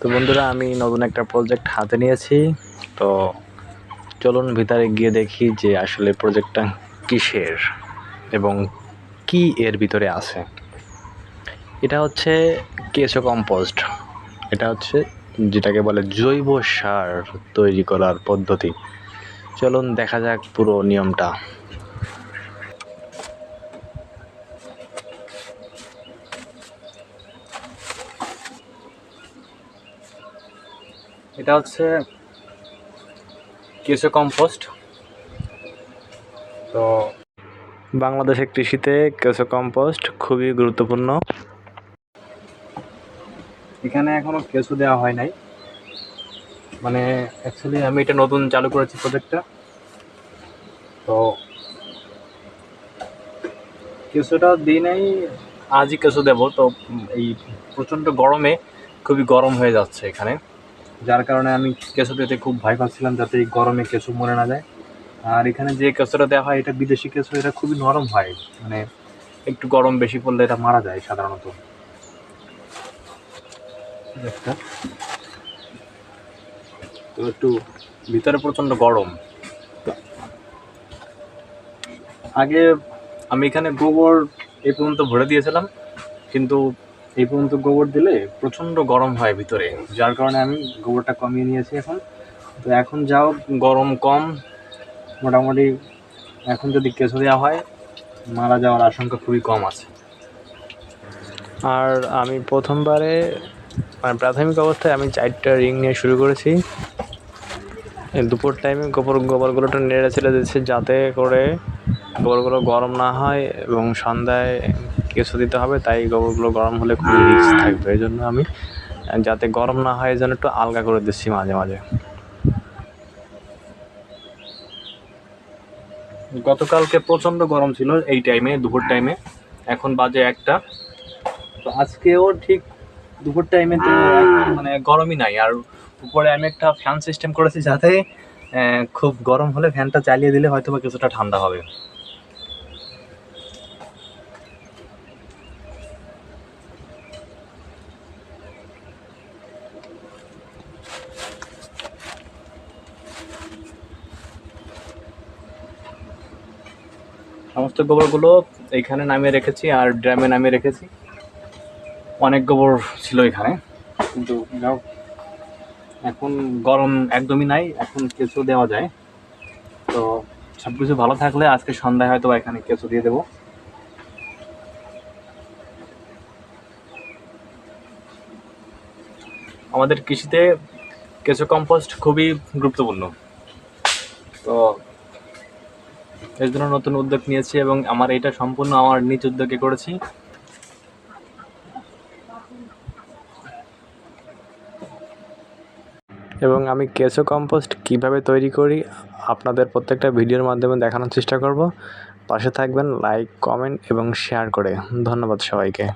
তো বন্ধুরা, আমি নতুন একটা প্রজেক্ট হাতে নিয়েছি। তো চলুন ভিতরে গিয়ে দেখি যে আসলে প্রজেক্টটা কিসের এবং কি এর ভিতরে আছে। এটা হচ্ছে কেঁচো কম্পোস্ট এটা হচ্ছে যেটাকে বলে জৈব সার তৈরি করার পদ্ধতি। চলুন দেখা যাক পুরো নিয়মটা। এটা হচ্ছে কেঁচো কম্পোস্ট। তো বাংলাদেশের কৃষিতে কেঁচো কম্পোস্ট খুবই গুরুত্বপূর্ণ। এখানে এখনও কেঁচো দেওয়া হয় নাই। মানে অ্যাকচুয়ালি আমি এটা নতুন চালু করেছি প্রজেক্টটা তো কেঁচোটা দিই নাই, আজই কেঁচো দেবো। তো এই প্রচণ্ড গরমে খুবই গরম হয়ে যাচ্ছে এখানে। যার কারণে আমি কেঁচো দিতে খুব ভয় পাচ্ছিলাম যাতে এই গরমে কেঁচো মরে না যায়। আর এখানে যে কেঁচোটা দেওয়া হয়, এটা বিদেশি কেঁচো, এটা খুবই নরম হয়। মানে একটু গরম বেশি পড়লে এটা মারা যায় সাধারণত। একটা। তো একটু ভিতরে প্রচণ্ড গরম। আগে আমি এখানে গোবর এ পর্যন্ত ভরে দিয়েছিলাম, কিন্তু এই পর্যন্ত গোবর দিলে প্রচণ্ড গরম হয় ভিতরে, যার কারণে আমি গোবরটা কমিয়ে নিয়েছি এখন। তো এখন যাও গরম কম, মোটামুটি এখন যদি কেঁচো দেওয়া হয়, মারা যাওয়ার আশঙ্কা খুবই কম আছে। আর আমি প্রথমবারে মানে প্রাথমিক অবস্থায় আমি চারটা রিং নিয়ে শুরু করেছি। দুপুর টাইমে গোবর গোবরগুলোটা নেড়ে ছেড়ে দিচ্ছে যাতে করে গোবরগুলো গরম না হয় এবং সন্ধ্যায় কিছু দিতে হবে, তাই গোবরগুলো গরম হলে খুবই রিস্ক থাকবে। এই জন্য আমি যাতে গরম না হয়, এই জন্য একটু আলগা করে দিচ্ছি মাঝে মাঝে। গতকালকে প্রচণ্ড গরম ছিল এই টাইমে দুপুর টাইমে এখন বাজে একটা। তো আজকেও ঠিক দুপুর টাইমে তো মানে গরমই নাই। আর উপরে আমি একটা ফ্যান সিস্টেম করেছি যাতে খুব গরম হলে ফ্যানটা চালিয়ে দিলে হয়তো বা কিছুটা ঠান্ডা হবে। সমস্ত গোবরগুলো এখানে নামিয়ে রেখেছি আর ড্রামে নামিয়ে রেখেছি। অনেক গোবর ছিল এখানে। কিন্তু এখন গরম একদমই নাই, এখন কেঁচো দেওয়া যায়। তো সব কিছু ভালো থাকলে আজকে সন্ধ্যায় হয়তো এখানে কেঁচো দিয়ে দেবো। আমাদের কৃষিতে কেঁচো কম্পোস্ট খুবই গুরুত্বপূর্ণ। তো এর জন্য নতুন উদ্যোগ নিয়েছি এবং আমার এটা সম্পূর্ণ আমার নিজ উদ্যোগে করেছি। এবং আমি কেঁচো কম্পোস্ট কীভাবে তৈরি করি, আপনাদের প্রত্যেকটা ভিডিওর মাধ্যমে দেখানোর চেষ্টা করব। পাশে থাকবেন, লাইক, কমেন্ট এবং শেয়ার করে। ধন্যবাদ সবাইকে।